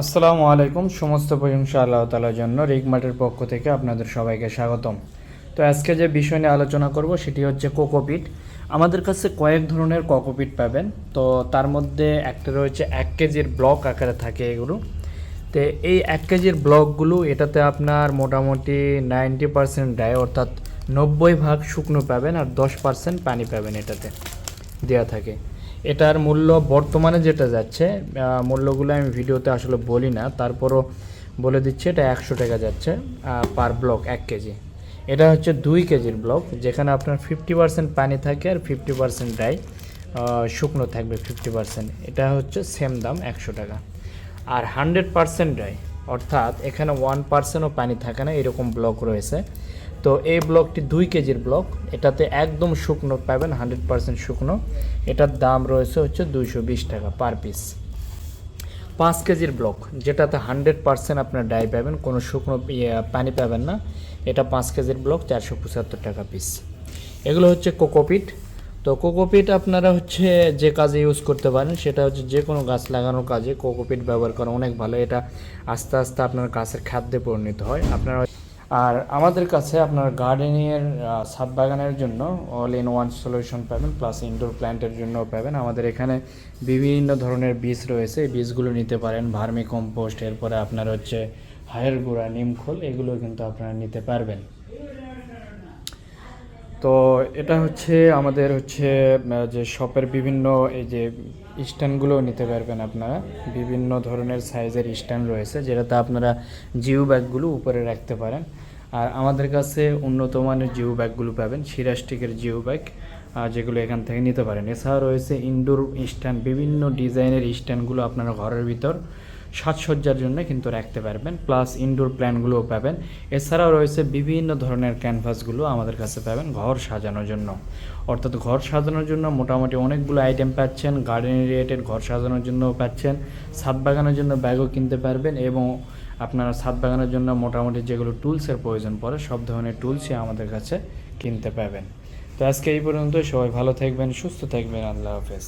আসসালামু আলাইকুম, সমস্ত প্রশংসা আল্লাহ তালার জন্য রিগমার্টের পক্ষ থেকে আপনাদের সবাইকে স্বাগতম। তো আজকে যে বিষয় নিয়ে আলোচনা করব সেটি হচ্ছে কোকোপিট আমাদের কাছে কয়েক ধরনের কোকোপিট পাবেন। তো তার মধ্যে একটা রয়েছে এক কেজির ব্লক আকারে থাকে এগুলো। তো এই এক কেজির ব্লকগুলো, এটাতে আপনার মোটামুটি নাইনটি পার্সেন্ট দেয় অর্থাৎ নব্বই ভাগ শুকনো পাবেন আর দশ পার্সেন্ট পানি পাবেন এটাতে দেওয়া থাকে। এটার মূল্য বর্তমানে যেটা যাচ্ছে মূল্যগুলো আমি ভিডিওতে আসলে বলি না, তারপরও বলে দিচ্ছি, এটা একশো টাকা যাচ্ছে পার ব্লক এক কেজি। এটা হচ্ছে দুই কেজির ব্লক যেখানে আপনার ফিফটি পার্সেন্ট পানি থাকে আর ফিফটি পার্সেন্ট ডাই শুকনো থাকবে ফিফটি পার্সেন্ট এটা হচ্ছে সেম দাম, একশো টাকা। আর হান্ড্রেড পার্সেন্ট ডাই অর্থাৎ এখানে ওয়ান পার্সেন্টও পানি থাকে না, এরকম ব্লক রয়েছে। তো এই ব্লকটি দুই কেজির ব্লক। এটাতে একদম শুকনো পাবেন হান্ড্রেড পার্সেন্ট শুকনো। এটার দাম রয়েছে হচ্ছে দুইশো বিশ টাকা পার পিস। পাঁচ কেজির ব্লক যেটাতে হান্ড্রেড পার্সেন্ট আপনার ডাই পাবেন কোনো শুকনো ইয়ে, পানি পাবেন না। এটা পাঁচ কেজির ব্লক চারশো পঁচাত্তর টাকা পিস। এগুলো হচ্ছে কোকোপিট। তো কোকোপিট আপনারা হচ্ছে যে কাজে ইউজ করতে পারেন সেটা হচ্ছে যে কোনো গাছ লাগানোর কাজে কোকোপিট ব্যবহার করা অনেক ভালো। এটা আস্তে আস্তে আপনার গাছের খাদ্যে পরিণত হয়। আপনারা আর আমাদের কাছে আপনার গার্ডেনিংয়ের ছাদ বাগানের জন্য অল ইন ওয়ান সলিউশন পাবেন প্লাস ইনডোর প্ল্যান্টের জন্য পাবেন। আমাদের এখানে বিভিন্ন ধরনের বীজ রয়েছে, এই বীজগুলো নিতে পারেন ভার্মি কম্পোস্ট এরপরে আপনার হচ্ছে হায়ের গুঁড়া নিমখোল এগুলো কিন্তু আপনারা নিতে পারবেন। তো এটা হচ্ছে আমাদের হচ্ছে যে শপের বিভিন্ন এই যে স্ট্যান্ডগুলো নিতে পারবেন আপনারা। বিভিন্ন ধরনের সাইজের স্ট্যান্ড রয়েছে, যেটাতে আপনারা জিও ব্যাগগুলো উপরে রাখতে পারেন। আর আমাদের কাছে উন্নত মানের জিও ব্যাগগুলো পাবেন সিরাস্টিকের জিও ব্যাগ যেগুলো এখান থেকে নিতে পারেন। এছাড়াও রয়েছে ইনডোর স্ট্যান্ড বিভিন্ন ডিজাইনের স্ট্যান্ডগুলো আপনারা ঘরের ভিতর সাজসজ্জার জন্য কিন্তু রাখতে পারবেন প্লাস ইনডোর প্ল্যানগুলোও পাবেন। এছাড়াও রয়েছে বিভিন্ন ধরনের ক্যানভাসগুলো আমাদের কাছে পাবেন ঘর সাজানোর জন্য। অর্থাৎ ঘর সাজানোর জন্য মোটামুটি অনেকগুলো আইটেম পাচ্ছেন গার্ডেন রিলেটেড ঘর সাজানোর জন্যও পাচ্ছেন, ছাদ বাগানের জন্য ব্যাগও কিনতে পারবেন এবং আপনারা ছাদ বাগানের জন্য মোটামুটি যেগুলো টুলসের প্রয়োজন পড়ে, সব ধরনের টুলসই আমাদের কাছে কিনতে পাবেন। তো আজকে এই পর্যন্ত সবাই ভালো থাকবেন, সুস্থ থাকবেন, আল্লাহ হাফেজ।